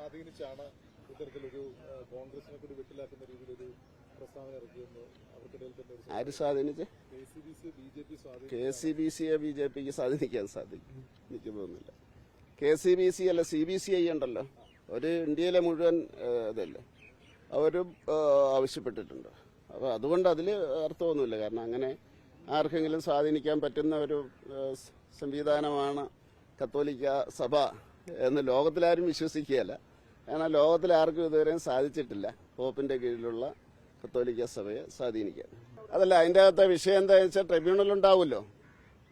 സ്വാധീനിച്ചാണ് ഇത്തരത്തിലൊരു കോൺഗ്രസിനെ കൂടി വെട്ടിലാക്കുന്ന രീതിയിലൊരു പ്രസ്താവന ഇറക്കിയെന്ന് അവർക്കിടയിൽ തന്നെ ആര് സ്വാധീനിച്ച്? K C B C B J P സ്വാധീനം കെ സി ബി സിയെ ബി ജെ പിക്ക് സ്വാധീനിക്കാൻ സാധിക്കും. എനിക്ക് തോന്നുന്നില്ല. കെ സി ബി സി അല്ല സി ബി സി ഐ ഉണ്ടല്ലോ. ഒരു ഇന്ത്യയിലെ മുഴുവൻ ഇതല്ലേ അവരും ആവശ്യപ്പെട്ടിട്ടുണ്ട്. അപ്പോൾ അതുകൊണ്ട് അതിൽ അർത്ഥമൊന്നുമില്ല. കാരണം അങ്ങനെ ആർക്കെങ്കിലും സ്വാധീനിക്കാൻ പറ്റുന്ന ഒരു സംവിധാനമാണ് കത്തോലിക്ക സഭ എന്ന് ലോകത്തിലാരും വിശ്വസിക്കുകയല്ല. കാരണം ലോകത്തിൽ ആർക്കും ഇതുവരെയും സാധിച്ചിട്ടില്ല. പോപ്പിന്റെ കീഴിലുള്ള കത്തോലിക്ക സഭയെ സ്വാധീനിക്കാൻ. അതല്ല അതിന്റെ അകത്തെ വിഷയം എന്താ വെച്ചാൽ ട്രിബ്യൂണൽ ഉണ്ടാവുമല്ലോ.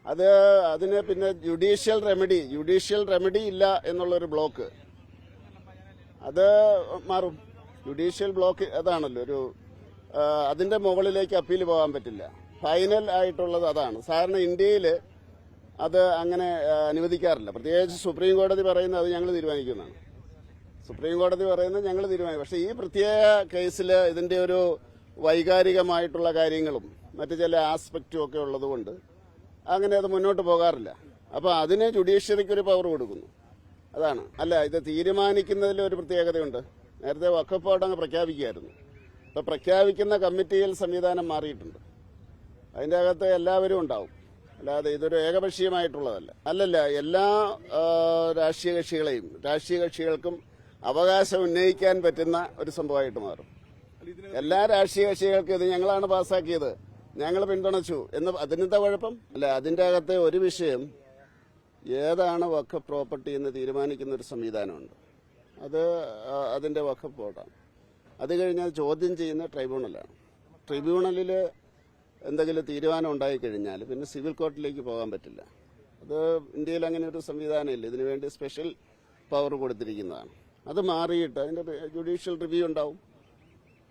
അത് അതിന് പിന്നെ ജുഡീഷ്യൽ റെമഡി ജുഡീഷ്യൽ റെമഡി ഇല്ല എന്നുള്ളൊരു ബ്ലോക്ക് അത് മാറും. ജുഡീഷ്യൽ ബ്ലോക്ക് അതാണല്ലോ ഒരു അതിന്റെ മുകളിലേക്ക് അപ്പീൽ പോകാൻ പറ്റില്ല. ഫൈനൽ ആയിട്ടുള്ളത് അതാണ്. സാധാരണ ഇന്ത്യയിൽ അത് അങ്ങനെ അനുവദിക്കാറില്ല. പ്രത്യേകിച്ച് സുപ്രീം കോടതി പറയുന്നത് അത് ഞങ്ങൾ തീരുമാനിക്കുന്നതാണ്. സുപ്രീം കോടതി പറയുന്നത് ഞങ്ങൾ തീരുമാനിക്കും. പക്ഷേ ഈ പ്രത്യേക കേസിൽ ഇതിന്റെ ഒരു വൈകാരികമായിട്ടുള്ള കാര്യങ്ങളും മറ്റു ചില ആസ്പെക്റ്റും ഒക്കെ ഉള്ളതുകൊണ്ട് അങ്ങനെ അത് മുന്നോട്ട് പോകാറില്ല. അപ്പോൾ അതിന് ജുഡീഷ്യറിക്ക് ഒരു പവർ കൊടുക്കുന്നു. അതാണ്. അല്ല ഇത് തീരുമാനിക്കുന്നതിൽ ഒരു പ്രത്യേകതയുണ്ട്. നേരത്തെ വഖഫ് ബോർഡ് അങ്ങ് പ്രഖ്യാപിക്കുകയായിരുന്നു. ഇപ്പൊ പ്രഖ്യാപിക്കുന്ന കമ്മിറ്റിയിൽ സംവിധാനം മാറിയിട്ടുണ്ട്. അതിന്റെ അകത്ത് എല്ലാവരും ഉണ്ടാവും. അല്ലാതെ ഇതൊരു ഏകപക്ഷീയമായിട്ടുള്ളതല്ല. അല്ലല്ല എല്ലാ രാഷ്ട്രീയ കക്ഷികളെയും രാഷ്ട്രീയ കക്ഷികൾക്കും അവകാശം ഉന്നയിക്കാൻ പറ്റുന്ന ഒരു സംഭവമായിട്ട് മാറും. എല്ലാ രാഷ്ട്രീയ കക്ഷികൾക്കും ഇത് ഞങ്ങളാണ് പാസ്സാക്കിയത്. ഞങ്ങൾ പിന്തുണച്ചു. എന്ന് അതിനെന്താ കുഴപ്പം? അല്ല അതിന്റെ അകത്തെ ഒരു വിഷയം ഏതാണ് വഖഫ് പ്രോപ്പർട്ടി എന്ന് തീരുമാനിക്കുന്ന ഒരു സംവിധാനമുണ്ട്. അത് അതിന്റെ വഖഫ് ബോർഡാണ്. അത് കഴിഞ്ഞാൽ ചോദ്യം ചെയ്യുന്ന ട്രൈബ്യൂണലാണ്. ട്രൈബ്യൂണലിൽ എന്തെങ്കിലും തീരുമാനം ഉണ്ടായിക്കഴിഞ്ഞാൽ പിന്നെ സിവിൽ കോർട്ടിലേക്ക് പോകാൻ പറ്റില്ല. അത് ഇന്ത്യയിൽ അങ്ങനെ ഒരു സംവിധാനമില്ല. ഇതിനുവേണ്ടി സ്പെഷ്യൽ പവർ കൊടുത്തിരിക്കുന്നതാണ്. അത് മാറിയിട്ട് അതിന്റെ ജുഡീഷ്യൽ റിവ്യൂ ഉണ്ടാവും.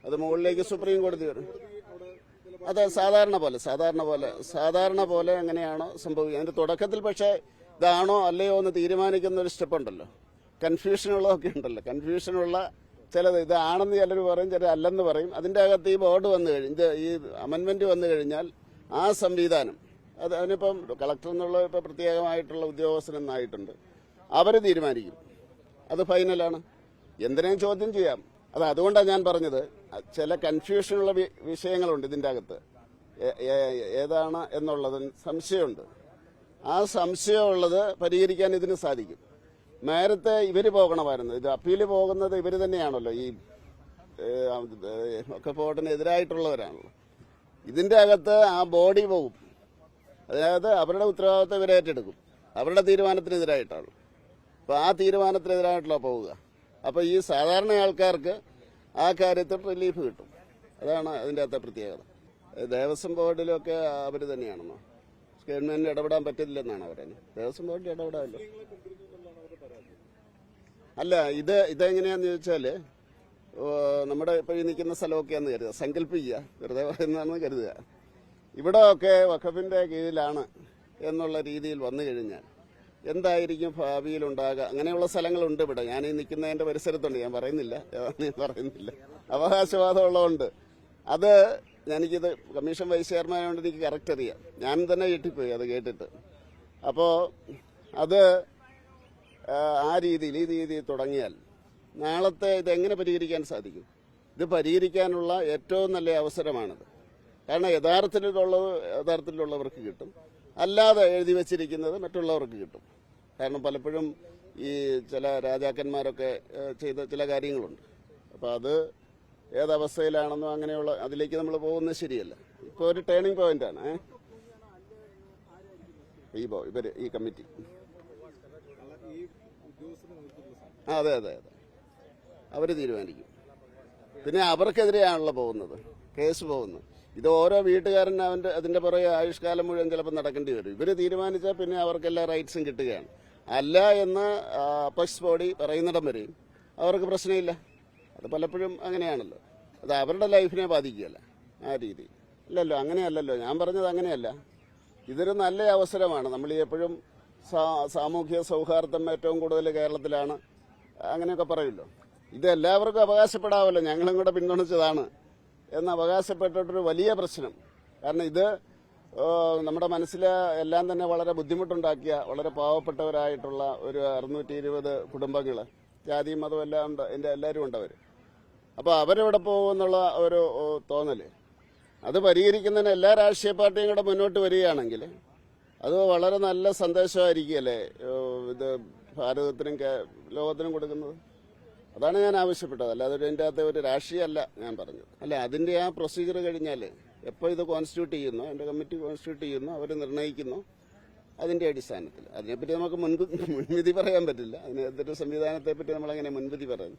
അത് മുകളിലേക്ക് സുപ്രീം കോടതി വരും. അത് സാധാരണ പോലെ സാധാരണ പോലെ സാധാരണ പോലെ എങ്ങനെയാണോ സംഭവിക്കുക. അതിന്റെ തുടക്കത്തിൽ പക്ഷേ ഇതാണോ അല്ലയോ എന്ന് തീരുമാനിക്കുന്ന ഒരു സ്റ്റെപ്പ് ഉണ്ടല്ലോ. കൺഫ്യൂഷനുള്ളതൊക്കെ ഉണ്ടല്ലോ. കൺഫ്യൂഷനുള്ള ചിലത് ഇതാണെന്ന് ചിലർ പറയും ചിലർ അല്ലെന്ന് പറയും. അതിന്റെ അകത്ത് ഈ ബോർഡ് വന്നു കഴിഞ്ഞ് ഈ അമെന്മെന്റ് വന്നു കഴിഞ്ഞാൽ ആ സംവിധാനം അത് അതിനിപ്പം കളക്ടർ എന്നുള്ള ഇപ്പം പ്രത്യേകമായിട്ടുള്ള ഉദ്യോഗസ്ഥനെന്നായിട്ടുണ്ട് അവർ തീരുമാനിക്കും. അത് ഫൈനലാണ്. എന്തിനേയും ചോദ്യം ചെയ്യാം. അത് അതുകൊണ്ടാണ് ഞാൻ പറഞ്ഞത്. ചില കൺഫ്യൂഷനുള്ള വിഷയങ്ങളുണ്ട് ഇതിന്റെ അകത്ത് ഏതാണ് എന്നുള്ളത് സംശയമുണ്ട്. ആ സംശയമുള്ളത് പരിഹരിക്കാൻ ഇതിന് സാധിക്കും. നേരത്തെ ഇവർ പോകണമായിരുന്നു. ഇത് അപ്പീൽ പോകുന്നത് ഇവർ തന്നെയാണല്ലോ. ഈ ഒക്കെ എതിരായിട്ടുള്ളവരാണല്ലോ ഇതിന്റെ അകത്ത് ആ ബോഡി പോകും അതായത് അവരുടെ ഉത്തരവാദിത്വം ഇവരേറ്റെടുക്കും അവരുടെ തീരുമാനത്തിനെതിരായിട്ടാണ്. അപ്പൊ ആ തീരുമാനത്തിനെതിരായിട്ടുള്ള പോവുക. അപ്പൊ ഈ സാധാരണ ആൾക്കാർക്ക് ആ കാര്യത്തിൽ റിലീഫ് കിട്ടും. അതാണ് അതിന്റെ അകത്തെ പ്രത്യേകത. ദേവസ്വം ബോർഡിലൊക്കെ അവർ തന്നെയാണെന്നോ? ഗവൺമെന്റിന് ഇടപെടാൻ പറ്റില്ലെന്നാണ് പറയുന്നത്? ദേവസ്വം ബോർഡിൽ ഇടപെടാമല്ലോ അല്ല ഇത് ഇതെങ്ങനെയാന്ന് ചോദിച്ചാൽ നമ്മുടെ ഇപ്പൊ ഈ നിൽക്കുന്ന സ്ഥലമൊക്കെയാന്ന് കരുതുക. സങ്കല്പിക്കുക. വെറുതെ പറയുന്നതാണെന്ന് കരുതുക. ഇവിടെ ഒക്കെ വഖഫിന്റെ കീഴിലാണ് എന്നുള്ള രീതിയിൽ വന്നു കഴിഞ്ഞാൽ എന്തായിരിക്കും ഭാവിയിൽ ഉണ്ടാകുക അങ്ങനെയുള്ള സ്ഥലങ്ങളുണ്ട് ഇവിടെ. ഞാൻ ഈ നിൽക്കുന്നതിന്റെ പരിസരത്തുണ്ട്. ഞാൻ പറയുന്നില്ല. ഞാൻ പറയുന്നില്ല. അവകാശവാദമുള്ളതുകൊണ്ട്. അത് എനിക്കിത് കമ്മീഷൻ വൈസ് ചെയർമാനായതുകൊണ്ട് എനിക്ക് കറക്റ്റ് അറിയാം. ഞാൻ തന്നെ ഞെട്ടിപ്പോയി അത് കേട്ടിട്ട്. അപ്പോൾ അത് ആ, ആ രീതിയിൽ ഈ രീതിയിൽ തുടങ്ങിയാൽ നാളത്തെ ഇത് എങ്ങനെ പരിഹരിക്കാൻ സാധിക്കും? ഇത് പരിഹരിക്കാനുള്ള ഏറ്റവും നല്ല അവസരമാണിത്. കാരണം യഥാർത്ഥത്തിലുള്ളത് യഥാർത്ഥത്തിലുള്ളവർക്ക് കിട്ടും. അല്ലാതെ എഴുതി വച്ചിരിക്കുന്നത് മറ്റുള്ളവർക്ക് കിട്ടും. കാരണം പലപ്പോഴും ഈ ചില രാജാക്കന്മാരൊക്കെ ചെയ്ത ചില കാര്യങ്ങളുണ്ട്. അപ്പോൾ അത് ഏതവസ്ഥയിലാണെന്നോ അങ്ങനെയുള്ള അതിലേക്ക് നമ്മൾ പോകുന്നത് ശരിയല്ല. ഇപ്പോൾ ഒരു ടേണിംഗ് പോയിന്റാണ് ആണ് ഈ ഇവർ ഈ കമ്മിറ്റി. അതെ അതെ അതെ. അവർ തീരുമാനിക്കും. പിന്നെ അവർക്കെതിരെയാണല്ലോ പോകുന്നത് കേസ് പോകുന്നത്. ഇത് ഓരോ വീട്ടുകാരൻ അവന്റെ അതിന്റെ പുറകെ ആയുഷ്കാലം മുഴുവൻ ചിലപ്പോൾ നടക്കേണ്ടി വരും. ഇവർ തീരുമാനിച്ചാൽ പിന്നെ അവർക്കെല്ലാ റൈറ്റ്സും കിട്ടുകയാണ്. അല്ല എന്ന് അപ്പക്സ് ബോഡി പറയുന്നിടം വരെയും അവർക്ക് പ്രശ്നമില്ല. അത് പലപ്പോഴും അങ്ങനെയാണല്ലോ. അത് അവരുടെ ലൈഫിനെ ബാധിക്കുകയല്ല ആ രീതി. അല്ലല്ലോ അങ്ങനെയല്ലല്ലോ. ഞാൻ പറഞ്ഞത് അങ്ങനെയല്ല. ഇതൊരു നല്ല അവസരമാണ്. നമ്മൾ എപ്പോഴും സാമൂഹ്യ സൗഹാർദ്ദം ഏറ്റവും കൂടുതൽ കേരളത്തിലാണ്. അങ്ങനെയൊക്കെ പറയുമല്ലോ. ഇത് എല്ലാവർക്കും അവകാശപ്പെടാമല്ലോ. ഞങ്ങളും കൂടെ പിന്തുണച്ചതാണ്. എന്ന് അവകാശപ്പെട്ടിട്ടൊരു വലിയ പ്രശ്നം. കാരണം ഇത് നമ്മുടെ മനസ്സിൽ എല്ലാം തന്നെ വളരെ ബുദ്ധിമുട്ടുണ്ടാക്കിയ വളരെ പാവപ്പെട്ടവരായിട്ടുള്ള ഒരു അറുന്നൂറ്റി ഇരുപത് കുടുംബങ്ങൾ ജാതിയും മതവും എല്ലാം ഉണ്ട് എല്ലാവരും ഉണ്ട് അവർ അപ്പോൾ അവരെവിടെ പോകുമെന്നുള്ള ഒരു തോന്നൽ അത് പരിഹരിക്കുന്നതിന് എല്ലാ രാഷ്ട്രീയ പാർട്ടിയും കൂടെ മുന്നോട്ട് വരികയാണെങ്കിൽ അത് വളരെ നല്ല സന്ദേശമായിരിക്കുകയല്ലേ ഇത് ഭാരതത്തിനും ലോകത്തിനും കൊടുക്കുന്നത്? അതാണ് ഞാൻ ആവശ്യപ്പെട്ടത്. അല്ലാതെ അതിന്റെ അകത്ത് ഒരു രാഷ്ട്രീയമല്ല ഞാൻ പറഞ്ഞത്. അല്ല അതിന്റെ ആ പ്രൊസീജിയർ കഴിഞ്ഞാൽ എപ്പോൾ ഇത് കോൺസ്റ്റിറ്റ്യൂട്ട് ചെയ്യുന്നു അതിന്റെ കമ്മിറ്റി കോൺസ്റ്റിറ്റ്യൂട്ട് ചെയ്യുന്നു അവർ നിർണയിക്കുന്നു അതിന്റെ അടിസ്ഥാനത്തിൽ. അതിനെപ്പറ്റി നമുക്ക് മുൻവിധി പറയാൻ പറ്റില്ല. അതിനകത്തൊരു സംവിധാനത്തെ പറ്റി നമ്മളങ്ങനെ മുൻവിധി പറയുന്നു